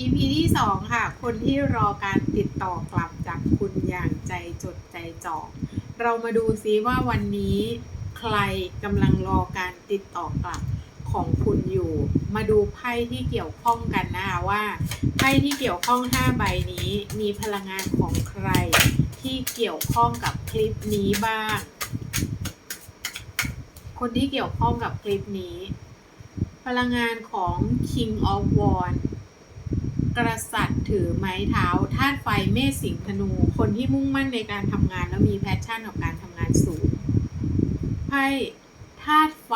EP ที่ 2 ค่ะ คนที่รอการติดต่อกลับจากคุณอย่างใจจดใจจ่อเรามาดูซิว่าวันนี้ใครกำลังรอการติดต่อกลับของคุณอยู่ มาดูไพ่ที่เกี่ยวข้องกันนะคะว่าไพ่ที่เกี่ยวข้อง 5 ใบนี้มีพลังงานของใครที่เกี่ยวข้องกับคลิปนี้บ้าง คนที่เกี่ยวข้องกับคลิปนี้ พลังงานของ King of Wands กษัตริย์ถือไม้เท้าธาตุไฟเมษสิงธนู คนที่มุ่งมั่นในการทำงานแล้วมีแพชชั่นกับการทำงานสูงไพ่ธาตุไฟ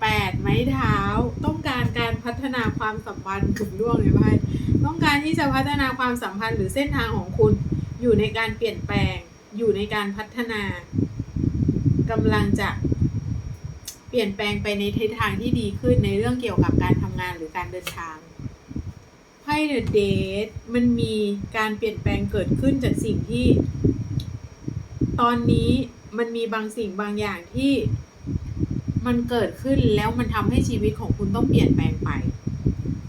แปดไม้เท้า ต้องการการพัฒนาความสัมพันธ์กึ่งล่วงเลยไพ่ต้องการที่จะพัฒนาความสัมพันธ์หรือเส้นทางของคุณ อยู่ในการเปลี่ยนแปลง อยู่ในการพัฒนากำลังจะเปลี่ยนแปลงไปในทิศทางที่ดีขึ้นในเรื่องเกี่ยวกับการทำงานหรือการเดินทาง ไพ่เดอะเดทมันมีการเปลี่ยนแปลงเกิดขึ้นจากสิ่งที่ ตอนนี้มันมีบางสิ่งบางอย่างที่มันเกิดขึ้นแล้วมันทำให้ชีวิตของคุณต้องเปลี่ยนแปลงไป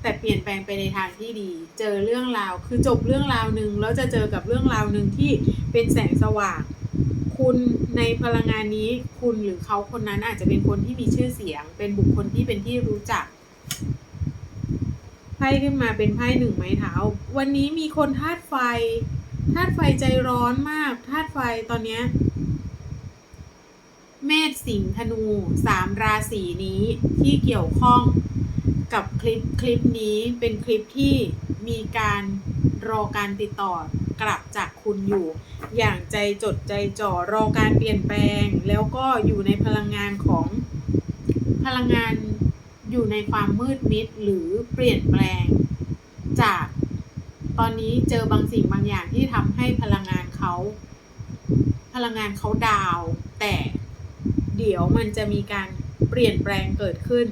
แต่เปลี่ยนแปลงไปในทางที่ดี เจอเรื่องราวคือจบเรื่องราวหนึ่งแล้วจะเจอกับเรื่องราวหนึ่งที่เป็นแสงสว่าง คุณในพลังงานนี้คุณหรือเขาคนนั้นอาจจะเป็นคนที่มีชื่อเสียง เป็นบุคคลที่เป็นที่รู้จัก พ่ขึ้นมาเป็นไพ่หนึ่งไม้เท้า วันนี้มีคนธาตุไฟธาตุไฟใจร้อนมากธาตุไฟตอนเนี้ยเมษสิงห์ธนูสามราศีนี้ที่เกี่ยวข้องกับคลิปคลิปนี้เป็นคลิปที่มีการรอการติดต่อกลับจากคุณอยู่ อย่างใจจดใจจ่อรอการเปลี่ยนแปลง แล้วก็อยู่ในพลังงานของพลังงาน อยู่ในความมืดมิดหรือเปลี่ยนแปลง จากตอนนี้เจอบางสิ่งบางอย่างที่ทำให้พลังงานเขา พลังงานเขาดาว แต่เดี๋ยวมันจะมีการเปลี่ยนแปลงเกิดขึ้น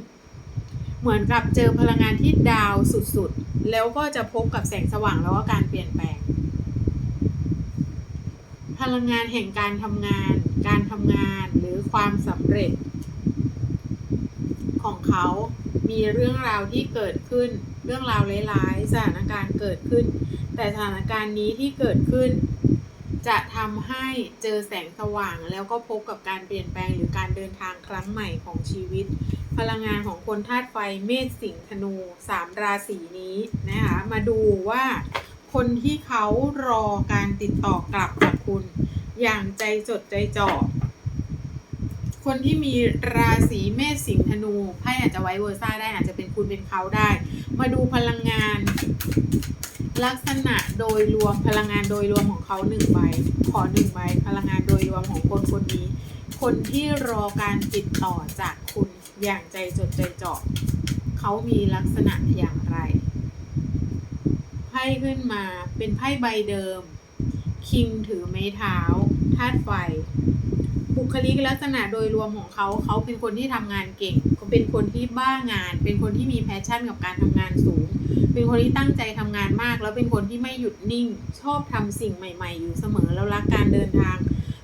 เหมือนกับเจอพลังงานที่ดาวสุดๆ แล้วก็จะพบกับแสงสว่างแล้วก็การเปลี่ยนแปลง พลังงานแห่งการทำงาน การทำงานหรือความสำเร็จ ของเขามีเรื่องราวที่เกิดขึ้น เรื่องราวร้ายๆสถานการณ์เกิดขึ้น แต่สถานการณ์นี้ที่เกิดขึ้น จะทำให้เจอแสงสว่าง แล้วก็พบกับการเปลี่ยนแปลงหรือการเดินทางครั้งใหม่ของชีวิต พลังงานของคนธาตุไฟเมษสิงห์ธนูสามราศีนี้นะคะมาดูว่าคนที่เขารอการติดต่อกลับจากคุณ อย่างใจจดใจจ่อ คนที่มีราศีเมษสิงห์ธนูไพ่อาจจะไว้เวอร์ซ่าได้อาจจะเป็นคุณเป็นเขาได้ มาดูพลังงาน ลักษณะโดยรวมพลังงานโดยรวมของเขาหนึ่งใบขอหนึ่งใบพลังงานโดยรวมของคนคนนี้ คนที่รอการติดต่อจากคุณอย่างใจจดใจจ่อเขามีลักษณะอย่างไรไพ่ขึ้นมาเป็นไพ่ใบเดิม คิงถือไม้เท้าธาตุไฟ บุคลิกลักษณะโดยรวมของเขา เขาเป็นคนที่ทำงานเก่งเขาเป็นคนที่บ้างาน เป็นคนที่มีแพชชั่นกับการทำงานสูง เป็นคนที่ตั้งใจทำงานมาก แล้วเป็นคนที่ไม่หยุดนิ่ง ชอบทำสิ่งใหม่ ๆ อยู่เสมอ แล้วรักการเดินทาง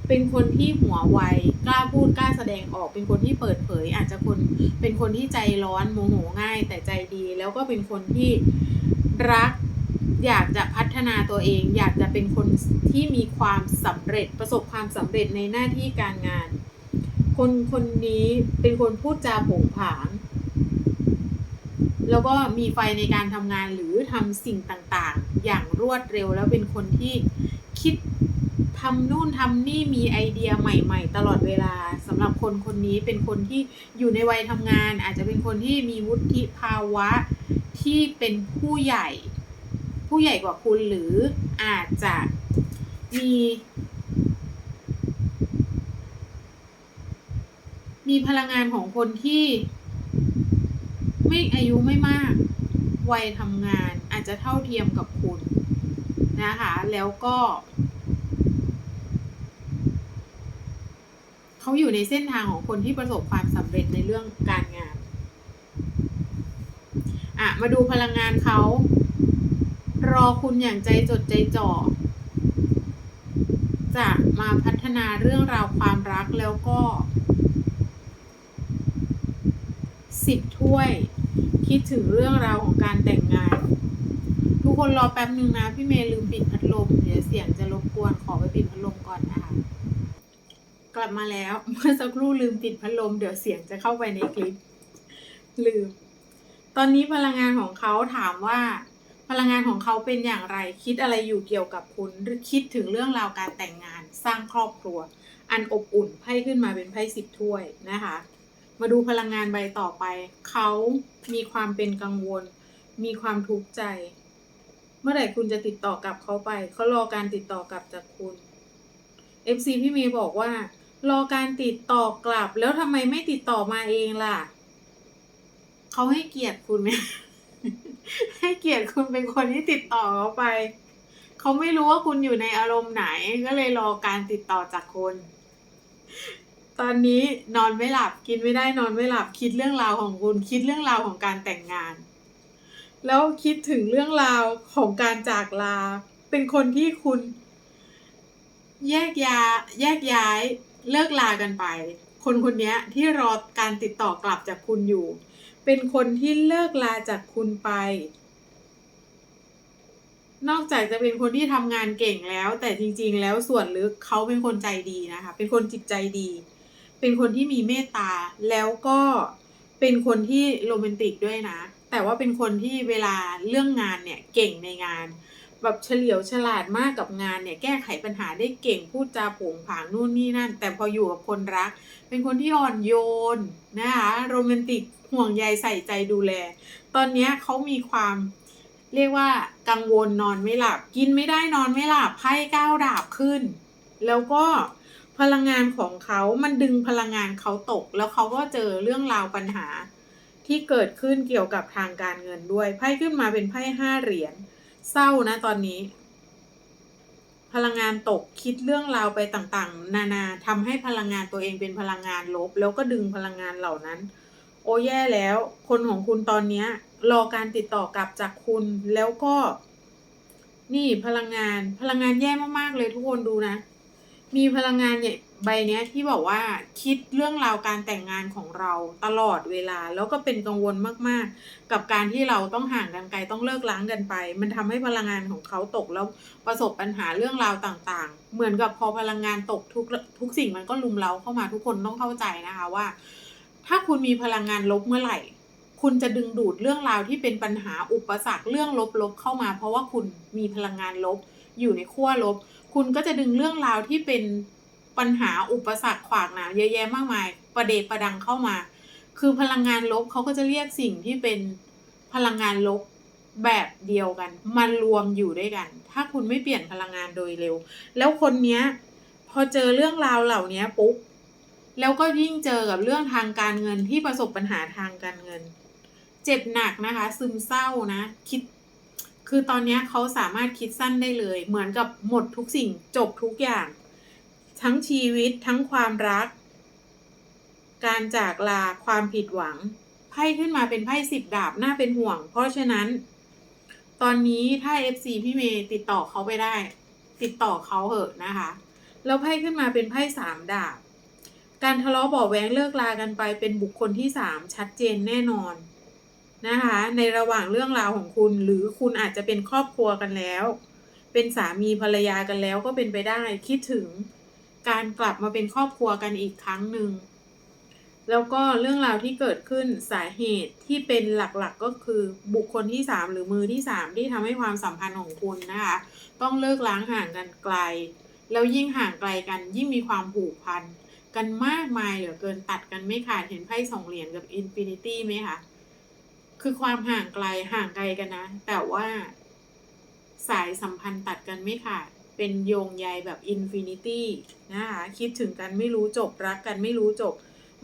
เป็นคนที่หัวไว กล้าพูดกล้าแสดงออก เป็นคนที่เปิดเผย อาจจะคน เป็นคนที่ใจร้อนโมโหง่าย แต่ใจดี แล้วก็เป็นคนที่รัก อยากจะพัฒนาตัวเอง อยากจะเป็นคนที่มีความสำเร็จประสบความสำเร็จในหน้าที่การงาน คนคนนี้เป็นคนพูดจาผงผาง แล้วก็มีไฟในการทำงานหรือทำสิ่งต่างๆ อย่างรวดเร็วแล้วเป็นคนที่คิดทำนู่นทำนี่มีไอเดียใหม่ ๆ ตลอดเวลาสำหรับคนคนนี้เป็นคนที่อยู่ในวัยทำงาน อาจจะเป็นคนที่มีวุฒิภาวะที่เป็นผู้ใหญ่ ผู้ใหญ่กว่าคุณหรืออาจจะมี มีพลังงานของคนที่ ไม่อายุไม่มากวัยทำงานอาจจะเท่าเทียมกับคุณนะคะ แล้วก็เขาอยู่ในเส้นทางของคนที่ประสบความสำเร็จในเรื่องการงาน อะ มาดูพลังงานเขา รอคุณอย่างใจจดใจจ่อ จะมาพัฒนาเรื่องราวความรักแล้วก็สิบถ้วย คิดถึงเรื่องราวของการแต่งงาน ทุกคนรอแป๊บหนึ่งนะ พี่เมย์ลืมปิดพัดลม เดี๋ยวเสียงจะรบกวนขอไปปิดพัดลมก่อนนะคะกลับมาแล้วเมื่อสักครู่ลืมปิดพัดลม เดี๋ยวเสียงจะเข้าไปในคลิป ลืม ตอนนี้พลังงานของเขาถามว่า พลังงานของเขาเป็นอย่างไรคิดอะไรอยู่เกี่ยวกับคุณหรือคิดถึงเรื่องราวการแต่งงานสร้างครอบครัว อันอบอุ่นไพ่ขึ้นมาเป็นไพ่สิบถ้วยนะคะ มาดูพลังงานใบต่อไป เขามีความเป็นกังวล มีความทุกข์ใจ เมื่อไหร่คุณจะติดต่อกลับเขาไปเขารอการติดต่อกลับจากคุณ FC พี่เมย์บอกว่า รอการติดต่อกลับแล้วทำไมไม่ติดต่อมาเองล่ะเขาให้เกียรติคุณไหม ให้เกียรติคุณเป็นคนที่ติดต่อเขาไป เขาไม่รู้ว่าคุณอยู่ในอารมณ์ไหน ก็เลยรอการติดต่อจากคุณ ตอนนี้นอนไม่หลับกินไม่ได้นอนไม่หลับคิดเรื่องราวของคุณ คิดเรื่องราวของการแต่งงาน แล้วคิดถึงเรื่องราวของการจากลา เป็นคนที่คุณ แยกยาแยกย้ายเลิกลากันไป คนคนนี้ที่รอการติดต่อกลับจากคุณอยู่ เป็นคนที่เลิกลาจากคุณไป นอกจากจะเป็นคนที่ทำงานเก่งแล้ว แต่จริง ๆ แล้วส่วนลึกเขาเป็นคนใจดีนะคะ เป็นคนจิตใจดี เป็นคนที่มีเมตตา แล้วก็เป็นคนที่โรแมนติกด้วยนะ แต่ว่าเป็นคนที่เวลาเรื่องงานเนี่ยเก่งในงาน แบบเฉลียวฉลาดมากกับงานเนี่ยแก้ไขปัญหาได้เก่งพูดจาผงผางนู่นนี่นั่น แต่พออยู่กับคนรัก เป็นคนที่อ่อนโยนนะคะโรแมนติก ห่วงใยใส่ใจดูแล ตอนนี้เขามีความเรียกว่ากังวลนอนไม่หลับ กินไม่ได้นอนไม่หลับไพ่ก้าวดาบขึ้น แล้วก็พลังงานของเขา มันดึงพลังงานเขาตก แล้วเขาก็เจอเรื่องราวปัญหา ที่เกิดขึ้นเกี่ยวกับทางการเงินด้วย ไพ่ขึ้นมาเป็นไพ่ห้าเหรียญ เศร้านะตอนนี้ พลังงานตก คิดเรื่องราวไปต่างๆ นานาทำให้พลังงานตัวเองเป็นพลังงานลบ แล้วก็ดึงพลังงานเหล่านั้น โอ้แย่แล้ว คนของคุณตอนเนี้ย รอการติดต่อกลับจากคุณแล้วก็ นี่พลังงานพลังงานแย่มากๆเลยทุกคนดูนะ มีพลังงานเนี่ยใบเนี้ยที่บอกว่าคิดเรื่องราวการแต่งงานของเราตลอดเวลาแล้วก็เป็นกังวลมากๆ กับการที่เราต้องห่างกันไกลต้องเลิกล้างกันไป มันทำให้พลังงานของเขาตกแล้วประสบปัญหาเรื่องราวต่างๆ เหมือนกับพอพลังงานตกทุกทุกสิ่งมันก็ลุมเล้าเข้ามาทุกคนต้องเข้าใจนะคะว่า ถ้าคุณมีพลังงานลบเมื่อไหร่ คุณจะดึงดูดเรื่องราวที่เป็นปัญหาอุปสรรคเรื่องลบๆเข้ามา เพราะว่าคุณมีพลังงานลบ อยู่ในขั้วลบ คุณก็จะดึงเรื่องราวที่เป็นปัญหาอุปสรรคขวากหนามเยอะแยะมากมาย ประเดประดังเข้ามา คือพลังงานลบเขาก็จะเรียกสิ่งที่เป็นพลังงานลบแบบเดียวกัน มารวมอยู่ด้วยกัน ถ้าคุณไม่เปลี่ยนพลังงานโดยเร็ว แล้วคนเนี้ย พอเจอเรื่องราวเหล่านี้ปุ๊บ แล้วก็ยิ่งเจอกับเรื่องทางการเงินที่ประสบปัญหาทางการเงิน เจ็บหนักนะคะ ซึมเศร้านะ คิด คือตอนนี้เขาสามารถคิดสั้นได้เลย เหมือนกับหมดทุกสิ่งจบทุกอย่าง ทั้งชีวิตทั้งความรัก การจากลาความผิดหวังไพ่ขึ้นมาเป็นไพ่สิบดาบน่าเป็นห่วง เพราะฉะนั้น ตอนนี้ถ้า FC พี่เมย์ติดต่อเขาไปได้ ติดต่อเขาเหอะนะคะ แล้วไพ่ขึ้นมาเป็นไพ่สามดาบ การทะเลาะเบาะแว้งเลิกลากันไปเป็นบุคคลที่สามชัดเจนแน่นอนนะคะ ในระหว่างเรื่องราวของคุณ หรือคุณอาจจะเป็นครอบครัวกันแล้ว เป็นสามีภรรยากันแล้วก็เป็นไปได้คิดถึงการกลับมาเป็นครอบครัวกันอีกครั้งหนึ่งแล้วก็เรื่องราวที่เกิดขึ้นสาเหตุที่เป็นหลักๆก็คือบุคคลที่สามหรือมือที่สามที่ทำให้ความสัมพันธ์ของคุณนะคะ ต้องเลิกล้างห่างกันไกล แล้วยิ่งห่างไกลกันยิ่งมีความผูกพัน กันมากมายเหลือเกินตัดกันไม่ขาดเห็นไพ่สองเหรียญกับอินฟินิตี้ไหมคะคือความห่างไกลห่างไกลกันนะ แต่ว่าสายสัมพันธ์ตัดกันไม่ขาดเป็นโยงใยแบบอินฟินิตี้นะคะคิดถึงกันไม่รู้จบรักกันไม่รู้จบ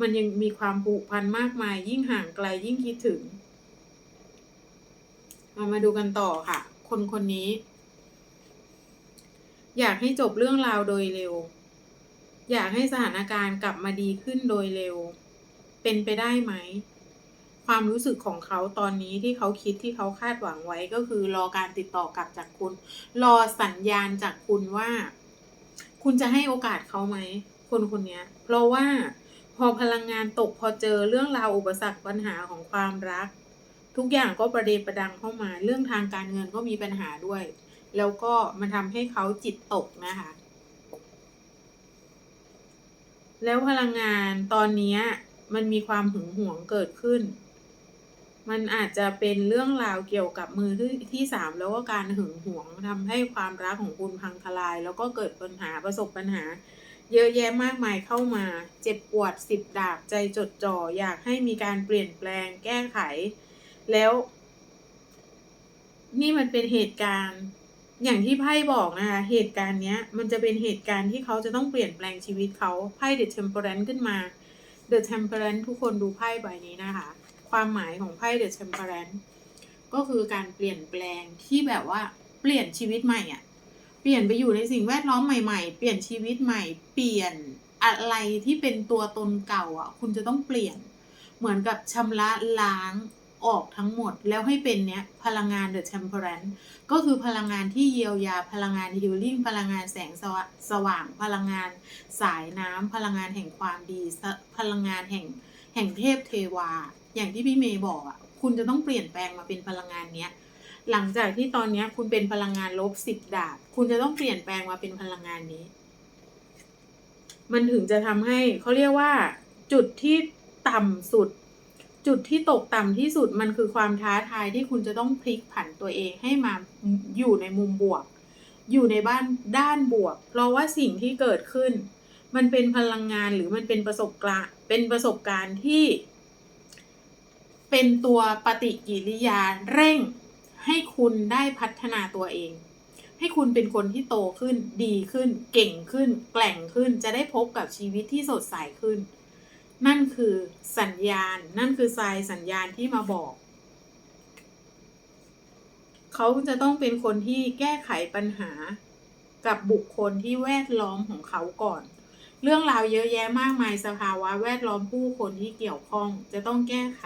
มันยังมีความผูกพันมากมาย ยิ่งห่างไกลยิ่งคิดถึงมามาดูกันต่อค่ะ คนคนนี้ อยากให้จบเรื่องราวโดยเร็ว อยากให้สถานการณ์กลับมาดีขึ้นโดยเร็ว เป็นไปได้ไหม ความรู้สึกของเขาตอนนี้ที่เขาคิดที่เขาคาดหวังไว้ก็คือรอการติดต่อกลับจากคุณ รอสัญญาณจากคุณว่า คุณจะให้โอกาสเขาไหม คนคนนี้เพราะว่าพอพลังงานตกพอเจอเรื่องราวอุปสรรคปัญหาของความรัก ทุกอย่างก็ประเดประดังเข้ามา เรื่องทางการเงินก็มีปัญหาด้วย แล้วก็มันทำให้เขาจิตตกนะคะ แล้วพลังงานตอนนี้มันมีความหึงหวงเกิดขึ้น มันอาจจะเป็นเรื่องราวเกี่ยวกับมือที่ที่สามแล้วก็การหึงหวงทำให้ความรักของคุณพังทลาย แล้วก็เกิดปัญหาประสบปัญหา เยอะแยะมากมายเข้ามา เจ็บปวดสิบดาบใจจดจ่ออยากให้มีการเปลี่ยนแปลงแก้ไข แล้ว นี่มันเป็นเหตุการณ์ อย่างที่ไพ่บอกนะคะ เหตุการณ์เนี้ยมันจะเป็นเหตุการณ์ที่เขาจะต้องเปลี่ยนแปลงชีวิตเขาไพ่ The Temperance ขึ้นมา The Temperance ทุกคนดูไพ่ใบนี้นะคะ ความหมายของไพ่ The Temperance ก็คือการเปลี่ยนแปลงที่แบบว่าเปลี่ยนชีวิตใหม่อะเปลี่ยนไปอยู่ในสิ่งแวดล้อมใหม่ๆ เปลี่ยนชีวิตใหม่ เปลี่ยนอะไรที่เป็นตัวตนเก่าอะ คุณจะต้องเปลี่ยน เหมือนกับชำระล้าง ออกทั้งหมด แล้วให้เป็นเนี้ยพลังงาน The Temperance ก็คือพลังงานที่เยียวยาพลังงาน healing พลังงานแสงสวสว่างพลังงานสายน้ำพลังงานแห่งความดีพลังงานแห่งแห่งเทพเทวา อย่างที่พี่เมย์บอกอะคุณจะต้องเปลี่ยนแปลงมาเป็นพลังงานเนี้ยหลังจากที่ตอนเนี้ยคุณเป็นพลังงานลบสิบดาบ คุณจะต้องเปลี่ยนแปลงมาเป็นพลังงานนี้ มันถึงจะทำให้เขาเรียกว่า จุดที่ต่ำสุด จุดที่ตกต่ำที่สุดมันคือความท้าทายที่คุณจะต้องพลิกผันตัวเองให้มาอยู่ในมุมบวก อยู่ในบ้านด้านบวก เพราะว่าสิ่งที่เกิดขึ้น มันเป็นพลังงานหรือมันเป็นประสบการณ์เป็นประสบการณ์ที่ เป็นตัวปฏิกิริยาเร่ง ให้คุณได้พัฒนาตัวเอง ให้คุณเป็นคนที่โตขึ้น ดีขึ้น เก่งขึ้น แกล่งขึ้น จะได้พบกับชีวิตที่สดใสขึ้น นั่นคือสัญญาณ นั่นคือทรายสัญญาณที่มาบอก เขาจะต้องเป็นคนที่แก้ไขปัญหากับบุคคลที่แวดล้อมของเขาก่อน เรื่องราวเยอะแยะมากมายสภาวะแวดล้อมผู้คนที่เกี่ยวข้องจะต้องแก้ไข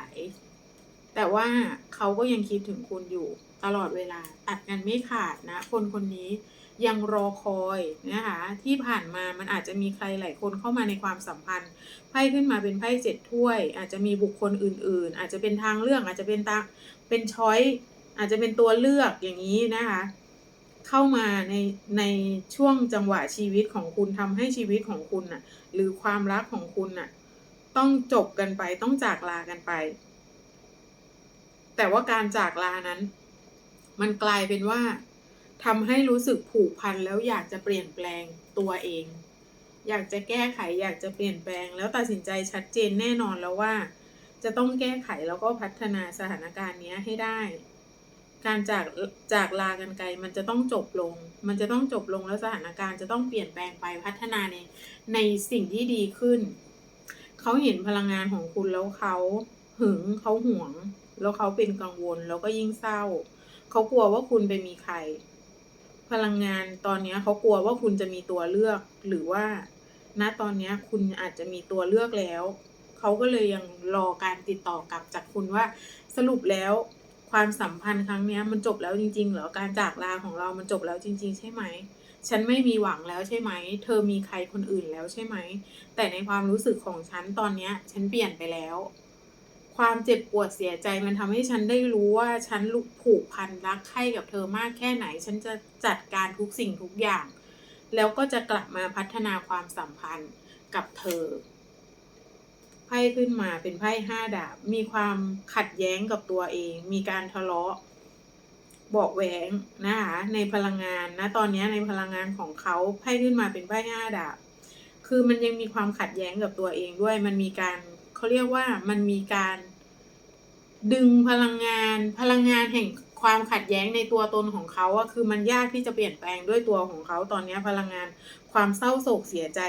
แต่ว่าเขาก็ยังคิดถึงคุณอยู่ตลอดเวลาตัดกันไม่ขาดนะ คนคนนี้ ยังรอคอยนะคะที่ผ่านมามันอาจจะมีใครหลายคนเข้ามาในความสัมพันธ์ไพ่ขึ้นมาเป็นไพ่เจ็ดถ้วย อาจจะมีบุคคลอื่น ๆ อาจจะเป็นทางเลือกอาจจะเป็นตาเป็นช้อยอาจจะเป็นตัวเลือกอย่างนี้นะคะเข้ามาในในช่วงจังหวะชีวิตของคุณทำให้ชีวิตของคุณน่ะหรือความรักของคุณน่ะต้องจบกันไปต้องจากลากันไป แต่ว่าการจากลานั้น มันกลายเป็นว่า ทำให้รู้สึกผูกพันแล้วอยากจะเปลี่ยนแปลงตัวเอง อยากจะแก้ไขอยากจะเปลี่ยนแปลง แล้วตัดสินใจชัดเจนแน่นอนแล้วว่า จะต้องแก้ไขแล้วก็พัฒนาสถานการณ์นี้ให้ได้ การจากจากลากันไกลมันจะต้องจบลง มันจะต้องจบลงแล้วสถานการณ์จะต้องเปลี่ยนแปลงไปพัฒนาในในสิ่งที่ดีขึ้น เขาเห็นพลังงานของคุณแล้วเขาหึงเขาหวง แล้วเขาเป็นกังวลแล้วก็ยิ่งเศร้า เขากลัวว่าคุณไปมีใคร พลังงานตอนนี้เขากลัวว่าคุณจะมีตัวเลือก หรือว่าณตอนนี้คุณอาจจะมีตัวเลือกแล้วเขาก็เลยยังรอการติดต่อกลับจากคุณว่า สรุปแล้วความสัมพันธ์ครั้งนี้มันจบแล้วจริง ๆ เหรอการจากลาของเรามันจบแล้วจริง ๆ ใช่ไหม ฉันไม่มีหวังแล้วใช่ไหม เธอมีใครคนอื่นแล้วใช่ไหม แต่ในความรู้สึกของฉันตอนนี้ฉันเปลี่ยนไปแล้ว ความเจ็บปวดเสียใจมันทำให้ฉันได้รู้ว่าฉันผูกพันรักใคร่กับเธอมากแค่ไหน ฉันจะจัดการทุกสิ่งทุกอย่าง แล้วก็จะกลับมาพัฒนาความสัมพันธ์กับเธอไพ่ขึ้นมาเป็นไพ่ห้าดาบ มีความขัดแย้งกับตัวเอง มีการทะเลาะบอกแหวงนะคะในพลังงานนะตอนนี้ในพลังงานของเขาไพ่ขึ้นมาเป็นไพ่ห้าดาบ คือมันยังมีความขัดแย้งกับตัวเองด้วยมันมีการ เขาเรียกว่ามันมีการดึงพลังงานพลังงานแห่งความขัดแย้งในตัวตนของเขาอะคือมันยากที่จะเปลี่ยนแปลงด้วยตัวของเขาตอนนี้พลังงานความเศร้าโศกเสียใจ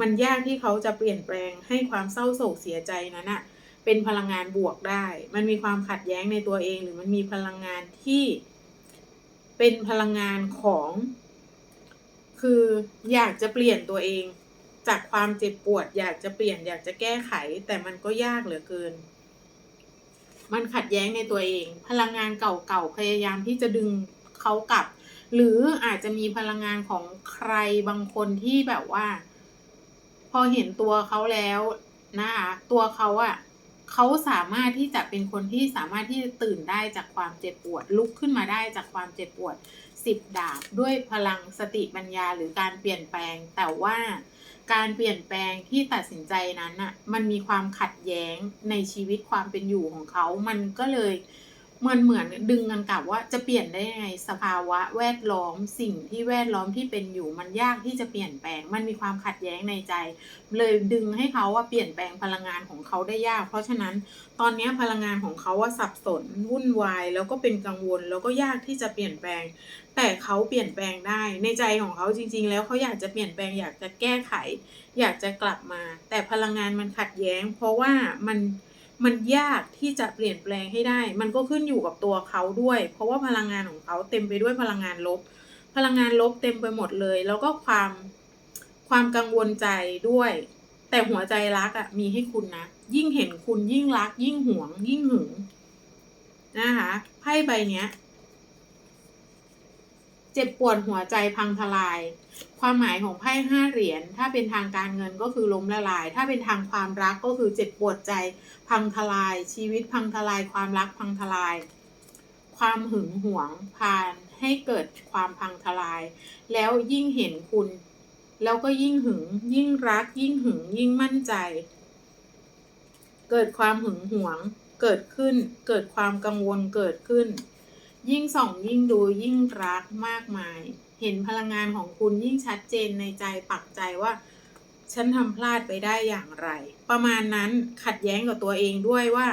มันยากที่เขาจะเปลี่ยนแปลงให้ความเศร้าโศกเสียใจนั้นอะเป็นพลังงานบวกได้ มันมีความขัดแย้งในตัวเอง หรือมันมีพลังงานที่เป็นพลังงานของ คืออยากจะเปลี่ยนตัวเอง จากความเจ็บปวดอยากจะเปลี่ยนอยากจะแก้ไข แต่มันก็ยากเหลือเกิน มันขัดแย้งในตัวเอง พลังงานเก่าๆพยายามที่จะดึงเขากลับ หรืออาจจะมีพลังงานของใครบางคนที่แบบว่า พอเห็นตัวเขาแล้วนะคะตัวเขาอะเขาสามารถที่จะเป็นคนที่สามารถที่จะตื่นได้จากความเจ็บปวด ลุกขึ้นมาได้จากความเจ็บปวดสิบดาบด้วยพลังสติปัญญาหรือการเปลี่ยนแปลง แต่ว่า การเปลี่ยนแปลงที่ตัดสินใจนั้นน่ะมันมีความขัดแย้งในชีวิตความเป็นอยู่ของเขา มันก็เลย มันเหมือนดึงกันกลับว่าจะเปลี่ยนได้ยังไงสภาวะแวดล้อมสิ่งที่แวดล้อมที่เป็นอยู่มันยากที่จะเปลี่ยนแปลง มันมีความขัดแย้งในใจ เลยดึงให้เขาว่าเปลี่ยนแปลงพลังงานของเขาได้ยาก เพราะฉะนั้นตอนนี้พลังงานของเขาว่าสับสนวุ่นวาย แล้วก็เป็นกังวลแล้วก็ยากที่จะเปลี่ยนแปลง แต่เขาเปลี่ยนแปลงได้ ในใจของเขาจริง ๆ แล้วเขาอยากจะเปลี่ยนแปลงอยากจะแก้ไข อยากจะกลับมา แต่พลังงานมันขัดแย้ง เพราะว่ามัน มันยากที่จะเปลี่ยนแปลงให้ได้ มันก็ขึ้นอยู่กับตัวเขาด้วย เพราะว่าพลังงานของเขาเต็มไปด้วยพลังงานลบ พลังงานลบเต็มไปหมดเลย แล้วก็ความความกังวลใจด้วย แต่หัวใจรักอะ่ะมีให้คุณนะ ยิ่งเห็นคุณยิ่งรัก ยิ่งหวง ยิ่งหึงนะคะไพ่ใบเนี้ย เจ็บปวดหัวใจพังทลาย ความหมายของไพ่ห้าเหรียญ ถ้าเป็นทางการเงินก็คือล้มละลาย ถ้าเป็นทางความรักก็คือเจ็บปวดใจพังทลาย ชีวิตพังทลาย ความรักพังทลาย ความหึงหวงพานให้เกิดความพังทลาย แล้วยิ่งเห็นคุณ แล้วก็ยิ่งหึง ยิ่งรัก ยิ่งหึง ยิ่งมั่นใจ เกิดความหึงหวง เกิดขึ้น เกิดความกังวลเกิดขึ้น ยิ่งส่องยิ่งดูยิ่งรักมากมาย เห็นพลังงานของคุณยิ่งชัดเจนในใจปักใจว่า ฉันทำพลาดไปได้อย่างไร ประมาณนั้นขัดแย้งกับตัวเองด้วยว่า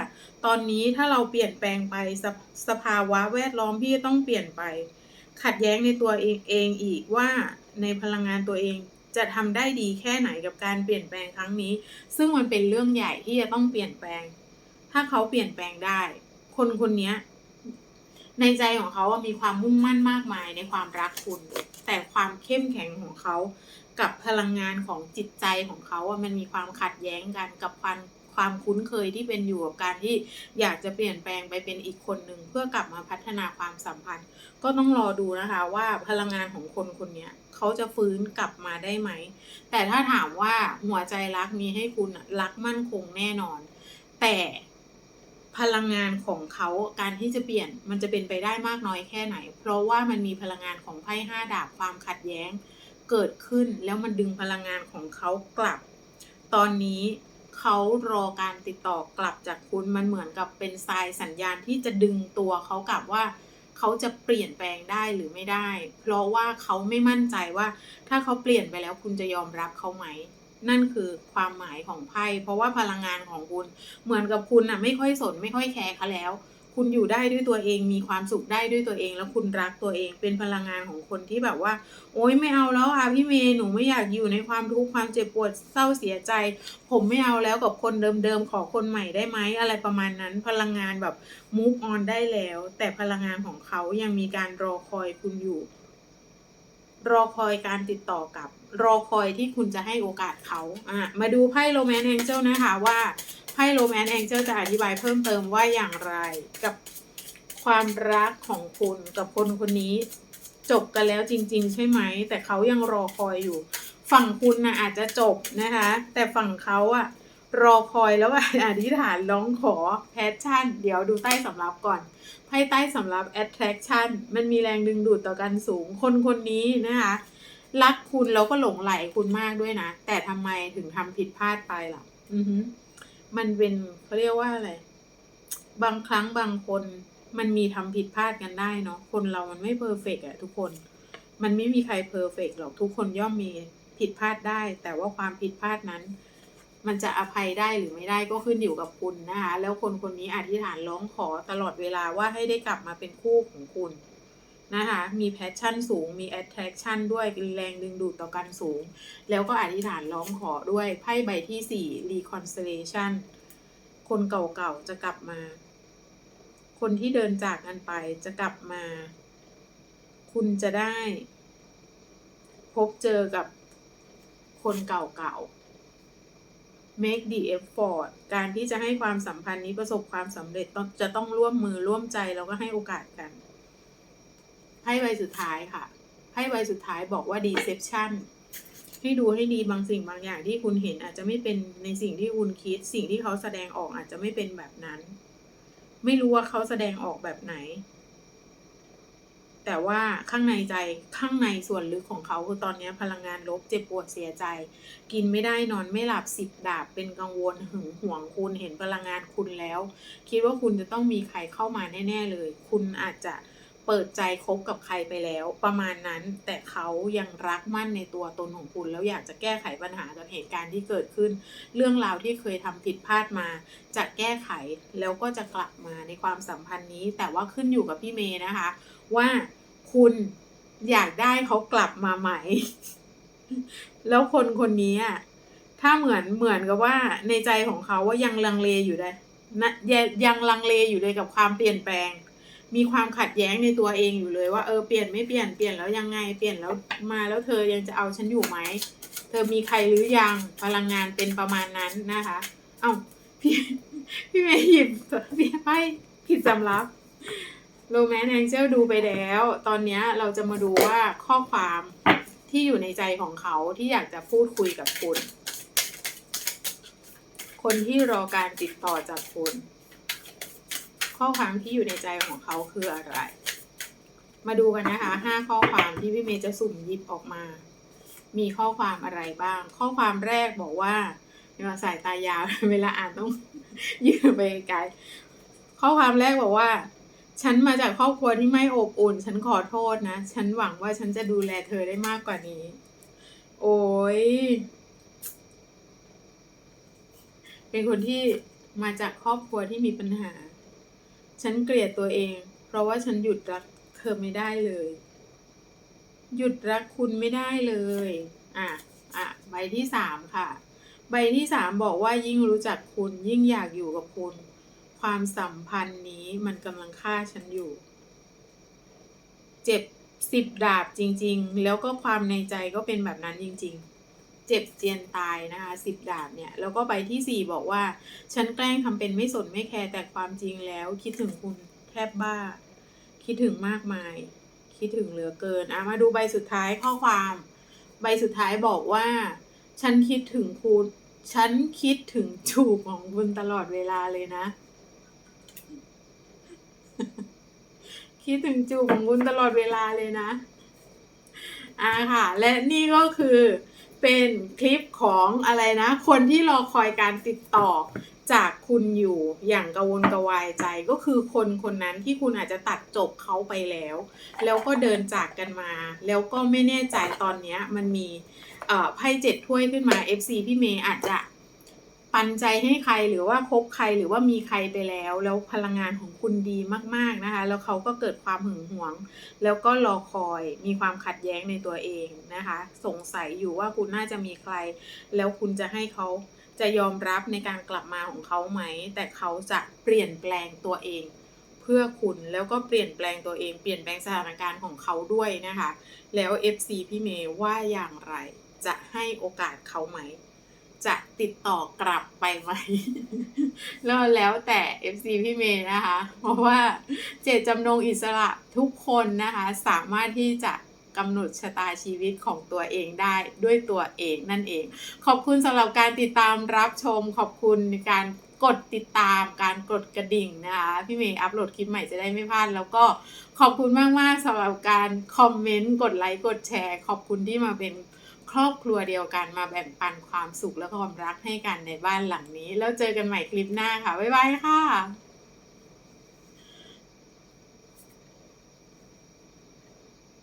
ตอนนี้ถ้าเราเปลี่ยนแปลงไปสภสภาวะแวดล้อมพี่ต้องเปลี่ยนไป ขัดแย้งในตัวเองเองอีกว่าในพลังงานตัวเองจะทำได้ดีแค่ไหนกับการเปลี่ยนแปลงครั้งนี้ ซึ่งมันเป็นเรื่องใหญ่ที่จะต้องเปลี่ยนแปลง ถ้าเขาเปลี่ยนแปลงได้ คนคนนี้ ในใจของเขาอะมีความมุ่งมั่นมากมายในความรักคุณ แต่ความเข้มแข็งของเขา กับพลังงานของจิตใจของเขาอะมันมีความขัดแย้งกันกับความความคุ้นเคยที่เป็นอยู่กับการที่อยากจะเปลี่ยนแปลงไปเป็นอีกคนหนึ่งเพื่อกลับมาพัฒนาความสัมพันธ์ ก็ต้องรอดูนะคะว่าพลังงานของคนคนนี้เขาจะฟื้นกลับมาได้ไหม แต่ถ้าถามว่าหัวใจรักมีให้คุณอะรักมั่นคงแน่นอน แต่ พลังงานของเขาการที่จะเปลี่ยนมันจะเป็นไปได้มากน้อยแค่ไหน เพราะว่ามันมีพลังงานของไพ่ห้าดาบความขัดแย้งเกิดขึ้นแล้วมันดึงพลังงานของเขากลับ ตอนนี้เขารอการติดต่อกลับจากคุณมันเหมือนกับเป็นทรายสัญญาณที่จะดึงตัวเขากลับว่าเขาจะเปลี่ยนแปลงได้หรือไม่ได้ เพราะว่าเขาไม่มั่นใจว่าถ้าเขาเปลี่ยนไปแล้วคุณจะยอมรับเขาไหม นั่นคือความหมายของไพ่เพราะว่าพลังงานของคุณ เหมือนกับคุณอะไม่ค่อยสนไม่ค่อยแคร์เขาแล้ว คุณอยู่ได้ด้วยตัวเองมีความสุขได้ด้วยตัวเอง แล้วคุณรักตัวเองเป็นพลังงานของคนที่แบบว่า โอ๊ยไม่เอาแล้วอะพี่เมย์หนูไม่อยากอยู่ในความทุกข์ความเจ็บปวดเศร้าเสียใจ ผมไม่เอาแล้วกับคนเดิมๆขอคนใหม่ได้ไหมอะไรประมาณนั้น พลังงานแบบ move on ได้แล้ว แต่พลังงานของเขายังมีการรอคอยคุณอยู่ รอคอยการติดต่อกับรอคอยที่คุณจะให้โอกาสเขาอะมาดูไพ่โรแมนต์แองเจิลนะคะว่าไพ่โรแมนต์แองเจิลจะอธิบายเพิ่มเติมว่าอย่างไรกับความรักของคุณกับคนคนนี้จบกันแล้วจริง ๆ ใช่ไหม แต่เขายังรอคอยอยู่ ฝั่งคุณนะอาจจะจบนะคะ แต่ฝั่งเขาอะ รอคอยแล้วอะอธิษฐานร้องขอแพชชั่นเดี๋ยวดูใต้สำรับก่อนไพ่ใต้สำรับ attraction มันมีแรงดึงดูดต่อกันสูง คนคนนี้นะคะรักคุณแล้วก็หลงไหลคุณมากด้วยนะ แต่ทำไมถึงทำผิดพลาดไปล่ะ อือฮึมันเป็นเขาเรียกว่าอะไร บางครั้งบางคนมันมีทำผิดพลาดกันได้เนาะ คนเรามันไม่เพอร์เฟกอะทุกคน มันไม่มีใครเพอร์เฟกหรอกทุกคนย่อมมีผิดพลาดได้ แต่ว่าความผิดพลาดนั้น มันจะอภัยได้หรือไม่ได้ก็ขึ้นอยู่กับคุณนะคะ แล้วคนคนนี้อธิษฐานร้องขอตลอดเวลาว่าให้ได้กลับมาเป็นคู่ของคุณนะคะ มีแพชชั่นสูง มี attraction ด้วยแรงดึงดูดต่อกันสูง แล้วก็อธิษฐานร้องขอด้วย ไพ่ใบที่สี่ reconciliation คนเก่าๆจะกลับมา คนที่เดินจากกันไปจะกลับมา คุณจะได้ พบเจอกับคนเก่าๆ make the effort การที่จะให้ความสัมพันธ์นี้ประสบความสำเร็จต้องจะต้องร่วมมือร่วมใจแล้วก็ให้โอกาสกันไพ่ใบสุดท้ายค่ะไพ่ใบสุดท้ายบอกว่า deception ให้ดูให้ดีบางสิ่งบางอย่างที่คุณเห็นอาจจะไม่เป็นในสิ่งที่คุณคิด สิ่งที่เขาแสดงออกอาจจะไม่เป็นแบบนั้น ไม่รู้ว่าเขาแสดงออกแบบไหน แต่ว่าข้างในใจข้างในส่วนลึกของเขาคือตอนนี้พลังงานลบเจ็บปวดเสียใจ กินไม่ได้นอนไม่หลับสิบดาบเป็นกังวลหึงหวงคุณเห็นพลังงานคุณแล้ว คิดว่าคุณจะต้องมีใครเข้ามาแน่ ๆ เลย คุณอาจจะเปิดใจคบกับใครไปแล้ว ประมาณนั้นแต่เขายังรักมั่นในตัวตนของคุณ แล้วอยากจะแก้ไขปัญหากับเหตุการณ์ที่เกิดขึ้น เรื่องราวที่เคยทำผิดพลาดมา จะแก้ไขแล้วก็จะกลับมาในความสัมพันธ์นี้ แต่ว่าขึ้นอยู่กับพี่เมย์นะคะ ว่าคุณอยากได้เขากลับมาไหม แล้วคนคนนี้อะถ้าเหมือนเหมือนกับว่าในใจของเขาว่ายังลังเลอยู่เลยนะยังยังลังเลอยู่เลยกับความเปลี่ยนแปลง มีความขัดแย้งในตัวเองอยู่เลยว่าเออเปลี่ยนไม่เปลี่ยนเปลี่ยนแล้วยังไงเปลี่ยนแล้วมาแล้วเธอยังจะเอาฉันอยู่ไหมเธอมีใครหรือยังพลังงานเป็นประมาณนั้นนะคะ เอ้าพี่พี่เมย์หยิบพี่ให้ผิดสำรับ โรแมนแองเจลดูไปแล้ว ตอนนี้เราจะมาดูว่าข้อความที่อยู่ในใจของเขาที่อยากจะพูดคุยกับคุณ คนที่รอการติดต่อจากคุณ ข้อความที่อยู่ในใจของเขาคืออะไร มาดูกันนะคะห้าข้อความที่พี่เมย์จะสุ่มยิบออกมา มีข้อความอะไรบ้าง ข้อความแรกบอกว่าเวลาสายตายาวเวลาอ่านต้องยืนไปไกล ข้อความแรกบอกว่า ฉันมาจากครอบครัวที่ไม่อบอุ่น ฉันขอโทษนะ ฉันหวังว่าฉันจะดูแลเธอได้มากกว่านี้ โอ้ย เป็นคนที่มาจากครอบครัวที่มีปัญหา ฉันเกลียดตัวเอง เพราะว่าฉันหยุดรักเธอไม่ได้เลย หยุดรักคุณไม่ได้เลย อะ อะ ใบที่สามค่ะ ใบที่สามบอกว่ายิ่งรู้จักคุณยิ่งอยากอยู่กับคุณ ความสัมพันธ์นี้มันกำลังฆ่าฉันอยู่ เจ็บสิบดาบจริง ๆ แล้วก็ความในใจก็เป็นแบบนั้นจริง ๆเจ็บเจียนตายนะคะสิบดาบเนี่ย แล้วก็ใบที่สี่บอกว่า ฉันแกล้งทำเป็นไม่สนไม่แคร์แต่ความจริงแล้ว คิดถึงคุณแทบบ้า คิดถึงมากมาย คิดถึงเหลือเกินอะมาดูใบสุดท้ายข้อความ ใบสุดท้ายบอกว่า ฉันคิดถึงคุณ ฉันคิดถึงจูบของคุณตลอดเวลาเลยนะ คิดถึงจูบของคุณตลอดเวลาเลยนะอ่าค่ะ และนี่ก็คือเป็นคลิปของอะไรนะ คนที่รอคอยการติดต่อจากคุณอยู่อย่างกระวนกระวายใจก็คือคนคนนั้นที่คุณอาจจะตัดจบเขาไปแล้ว แล้วก็เดินจากกันมา แล้วก็ไม่แน่ใจตอนนี้มันมีไพ่เจ็ดถ้วยขึ้นมา FC พี่เมย์อาจจะ ปันใจให้ใครหรือว่าคบใครหรือว่ามีใครไปแล้ว แล้วพลังงานของคุณดีมากๆนะคะ แล้วเขาก็เกิดความหึงหวง แล้วก็รอคอยมีความขัดแย้งในตัวเองนะคะ สงสัยอยู่ว่าคุณน่าจะมีใคร แล้วคุณจะให้เขาจะยอมรับในการกลับมาของเขาไหม แต่เขาจะเปลี่ยนแปลงตัวเองเพื่อคุณแล้วก็เปลี่ยนแปลงตัวเองเปลี่ยนแปลงสถานการณ์ของเขาด้วยนะคะ แล้ว FC พี่เมย์ว่าอย่างไรจะให้โอกาสเขาไหม จะติดต่อกลับไปไหมแล้วแล้วแต่ FC พี่เมย์นะคะ เพราะว่าเจตจำนงอิสระทุกคนนะคะ สามารถที่จะกำหนดชะตาชีวิตของตัวเองได้ด้วยตัวเองนั่นเอง ขอบคุณสำหรับการติดตามรับชม ขอบคุณในการกดติดตามการกดกระดิ่งนะคะพี่เมย์อัปโหลดคลิปใหม่จะได้ไม่พลาด แล้วก็ขอบคุณมาก ๆสำหรับการคอมเมนต์กดไลค์กดแชร์ ขอบคุณที่มาเป็น ครอบครัวเดียวกันมาแบ่งปันความสุขและความรักให้กันในบ้านหลังนี้ แล้วเจอกันใหม่คลิปหน้าค่ะ บ๊ายบายค่ะ